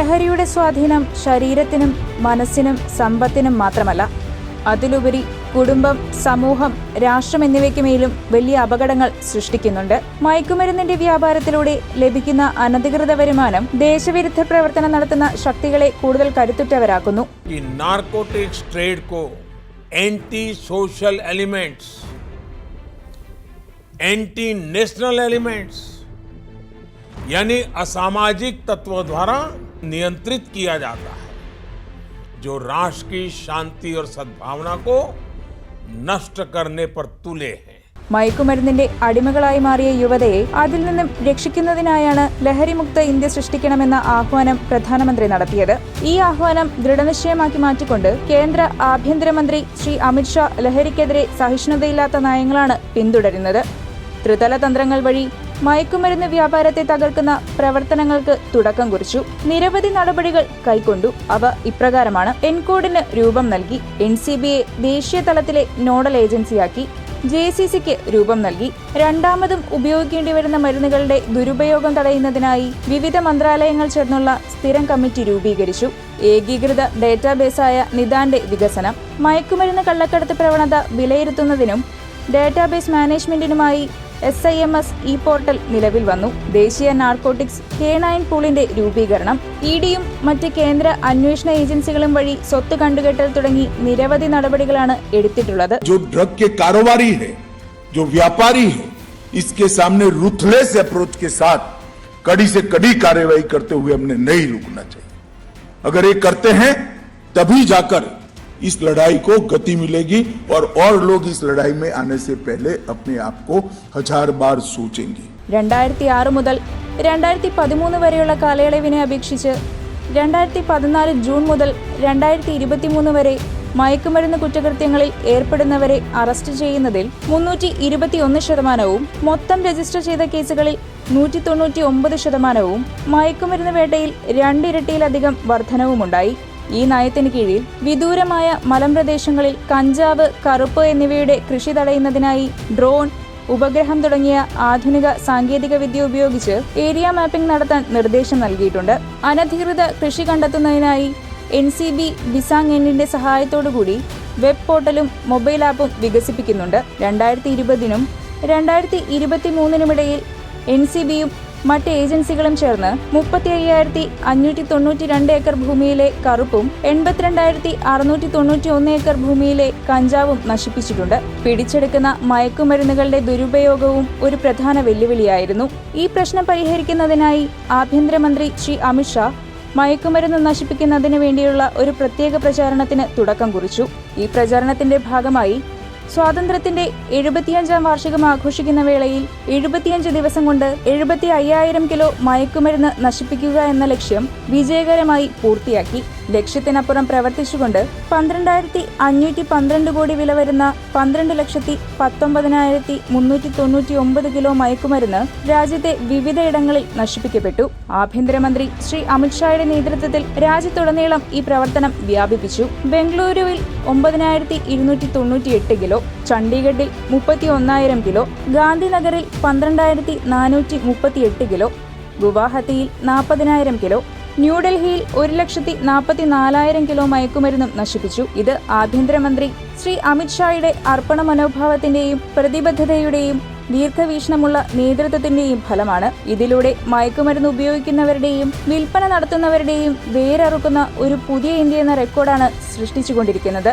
ലഹരിയുടെ സ്വാധീനം ശരീരത്തിനും മനസ്സിനും സമ്പത്തിനും മാത്രമല്ല അതിലുപരി കുടുംബം സമൂഹം രാഷ്ട്രം എന്നിവയ്ക്ക് മേലും വലിയ അപകടങ്ങൾ സൃഷ്ടിക്കുന്നുണ്ട് മയക്കുമരുന്നിന്റെ വ്യാപാരത്തിലൂടെ ലഭിക്കുന്ന അനധികൃത വരുമാനം ദേശവിരുദ്ധ പ്രവർത്തനം നടത്തുന്ന ശക്തികളെ കൂടുതൽ കരുത്തുറ്റവരാക്കുന്നു कि नारकोटिक्स ट्रेड को anti social elements anti national elements यानी असामाजिक तत्वों द्वारा नियंत्रित किया जाता है जो राष्ट्र की शांति और सद्भावना को नष्ट करने पर तुले हैं മയക്കുമരുന്നിന്റെ അടിമകളായി മാറിയ യുവതയെ അതിൽ നിന്നും രക്ഷിക്കുന്നതിനായാണ് ലഹരിമുക്ത ഇന്ത്യ സൃഷ്ടിക്കണമെന്ന ആഹ്വാനം പ്രധാനമന്ത്രി നടത്തിയത് ഈ ആഹ്വാനം ദൃഢനിശ്ചയമാക്കി മാറ്റിക്കൊണ്ട് കേന്ദ്ര ആഭ്യന്തരമന്ത്രി ശ്രീ അമിത്ഷാ ലഹരിക്കെതിരെ സഹിഷ്ണുതയില്ലാത്ത നയങ്ങളാണ് പിന്തുടരുന്നത് ത്രിതല തന്ത്രങ്ങൾ വഴി മയക്കുമരുന്ന് വ്യാപാരത്തെ തകർക്കുന്ന പ്രവർത്തനങ്ങൾക്ക് തുടക്കം കുറിച്ചു. നിരവധി നടപടികൾ കൈക്കൊണ്ടു. അവ ഇപ്രകാരമാണ്. എൻകോഡിന് രൂപം നൽകി. എൻ സി ബിയെ ദേശീയ തലത്തിലെ നോഡൽ ഏജൻസിയാക്കി. ജെ സി സിക്ക് രൂപം നൽകി. രണ്ടാമതും ഉപയോഗിക്കേണ്ടി വരുന്ന മരുന്നുകളുടെ ദുരുപയോഗം തടയുന്നതിനായി വിവിധ മന്ത്രാലയങ്ങൾ ചേർന്നുള്ള സ്ഥിരം കമ്മിറ്റി രൂപീകരിച്ചു. ഏകീകൃത ഡേറ്റാബേസായ നിദാന്റെ വികസനം. മയക്കുമരുന്ന് കള്ളക്കടത്ത് പ്രവണത വിലയിരുത്തുന്നതിനും database മാനേജ്മെന്റിനുമായി S I M S E portal നിലവിൽ വന്നു ദേശീയ നാർക്കോട്ടിക്സ് കെ നയൻ പൂളിന്റെ രൂപീകരണം ഇ ഡിയും മറ്റ് കേന്ദ്ര അന്വേഷണ ഏജൻസികളും വഴി സ്വത്ത് കണ്ടുകെട്ടൽ തുടങ്ങി നിരവധി നടപടികളാണ് എടുത്തിട്ടുള്ളത് जो ड्रग के कारोबारी है जो व्यापारी है इसके सामने रूथलेस अप्रोच के साथ कड़ी से कड़ी कार्रवाई करते हुए हमने नहीं रुकना चाहिए अगर ये करते हैं तभी जाकर इस लड़ाई को गति मिलेगी और और लोग इस लड़ाई में आने से पहले अपने आप को हजार बार सोचेंगे രണ്ടായിരത്തി ആറ് മുതൽ രണ്ടായിരത്തി പതിമൂന്ന് വരെയുള്ള കാലയളവിനെ അപേക്ഷിച്ച് രണ്ടായിരത്തി പതിനാല് ജൂൺ മുതൽ രണ്ടായിരത്തി ഇരുപത്തിമൂന്ന് വരെ മയക്കുമരുന്ന് കുറ്റകൃത്യങ്ങളിൽ ഏർപ്പെടുന്നവരെ അറസ്റ്റ് ചെയ്യുന്നതിൽ മുന്നൂറ്റി ഇരുപത്തിയൊന്ന് ശതമാനവും മൊത്തം രജിസ്റ്റർ ചെയ്ത കേസുകളിൽ നൂറ്റി തൊണ്ണൂറ്റി ഒമ്പത് ശതമാനവും മയക്കുമരുന്ന് വേട്ടയിൽ രണ്ടിരട്ടിയിലധികം വർധനവുമുണ്ടായി ഈ നയത്തിന് കീഴിൽ വിദൂരമായ മലമ്പ്രദേശങ്ങളിൽ കഞ്ചാവ് കറുപ്പ് എന്നിവയുടെ കൃഷി തടയുന്നതിനായി ഡ്രോൺ ഉപഗ്രഹം തുടങ്ങിയ ആധുനിക സാങ്കേതിക വിദ്യ ഉപയോഗിച്ച് ഏരിയ മാപ്പിംഗ് നടത്താൻ നിർദ്ദേശം നൽകിയിട്ടുണ്ട്. അനധികൃത കൃഷി കണ്ടെത്തുന്നതിനായി എൻ സി ബി ബിസാങ് എന്നിന്റെ സഹായത്തോടുകൂടി വെബ് പോർട്ടലും മൊബൈൽ ആപ്പും വികസിപ്പിക്കുന്നുണ്ട്. രണ്ടായിരത്തി ഇരുപതിനും രണ്ടായിരത്തി ഇരുപത്തി മൂന്നിനുമിടയിൽ എൻ സി ബിയും മറ്റ് ഏജൻസികളും ചേർന്ന് മുപ്പത്തി അയ്യായിരത്തി അഞ്ഞൂറ്റി തൊണ്ണൂറ്റി രണ്ട് ഏക്കർ ഭൂമിയിലെ കറുപ്പും എൺപത്തിരണ്ടായിരത്തി അറുന്നൂറ്റി തൊണ്ണൂറ്റി ഒന്ന് ഏക്കർ ഭൂമിയിലെ കഞ്ചാവും നശിപ്പിച്ചിട്ടുണ്ട്. പിടിച്ചെടുക്കുന്ന മയക്കുമരുന്നുകളുടെ ദുരുപയോഗവും ഒരു പ്രധാന വെല്ലുവിളിയായിരുന്നു. ഈ പ്രശ്നം പരിഹരിക്കുന്നതിനായി ആഭ്യന്തരമന്ത്രി ശ്രീ അമിത്ഷാ മയക്കുമരുന്ന് നശിപ്പിക്കുന്നതിന് വേണ്ടിയുള്ള ഒരു പ്രത്യേക പ്രചാരണത്തിന് തുടക്കം കുറിച്ചു. ഈ പ്രചാരണത്തിന്റെ ഭാഗമായി സ്വാതന്ത്ര്യത്തിന്റെ എഴുപത്തിയഞ്ചാം വാർഷികം ആഘോഷിക്കുന്ന വേളയിൽ എഴുപത്തിയഞ്ച് ദിവസം കൊണ്ട് എഴുപത്തി അയ്യായിരം കിലോ മയക്കുമരുന്ന് നശിപ്പിക്കുക എന്ന ലക്ഷ്യം വിജയകരമായി പൂർത്തിയാക്കി. ലക്ഷ്യത്തിനപ്പുറം പ്രവർത്തിച്ചുകൊണ്ട് പന്ത്രണ്ടായിരത്തി അഞ്ഞൂറ്റി പന്ത്രണ്ട് കോടി വില വരുന്ന പന്ത്രണ്ട് ലക്ഷത്തി പത്തൊമ്പതിനായിരത്തി മുന്നൂറ്റി തൊണ്ണൂറ്റി ഒമ്പത് കിലോ മയക്കുമരുന്ന് രാജ്യത്തെ വിവിധയിടങ്ങളിൽ നശിപ്പിക്കപ്പെട്ടു. ആഭ്യന്തരമന്ത്രി ശ്രീ അമിത്ഷായുടെ നേതൃത്വത്തിൽ രാജ്യത്തുടനീളം ഈ പ്രവർത്തനം വ്യാപിപ്പിച്ചു. ബംഗളൂരുവിൽ ഒമ്പതിനായിരത്തി ഇരുന്നൂറ്റി തൊണ്ണൂറ്റി എട്ട് കിലോ ചണ്ഡീഗഡിൽ മുപ്പത്തി ഒന്നായിരം കിലോ ഗാന്ധിനഗറിൽ പന്ത്രണ്ടായിരത്തി നാനൂറ്റി മുപ്പത്തി എട്ട് കിലോ ഗുവാഹത്തിയിൽ നാൽപ്പതിനായിരം കിലോ ന്യൂഡൽഹിയിൽ ഒരു ലക്ഷത്തി നാൽപ്പത്തി നാലായിരം കിലോ മയക്കുമരുന്നും നശിപ്പിച്ചു. ഇത് ആഭ്യന്തരമന്ത്രി ശ്രീ അമിത്ഷായുടെ അർപ്പണ മനോഭാവത്തിന്റെയും പ്രതിബദ്ധതയുടെയും ദീർഘവീക്ഷണമുള്ള നേതൃത്വത്തിന്റെയും ഫലമാണ്. ഇതിലൂടെ മയക്കുമരുന്ന് ഉപയോഗിക്കുന്നവരുടെയും വിൽപ്പന നടത്തുന്നവരുടെയും വേരറുക്കുന്ന ഒരു പുതിയ ഇന്ത്യ എന്ന റെക്കോർഡാണ് സൃഷ്ടിച്ചുകൊണ്ടിരിക്കുന്നത്.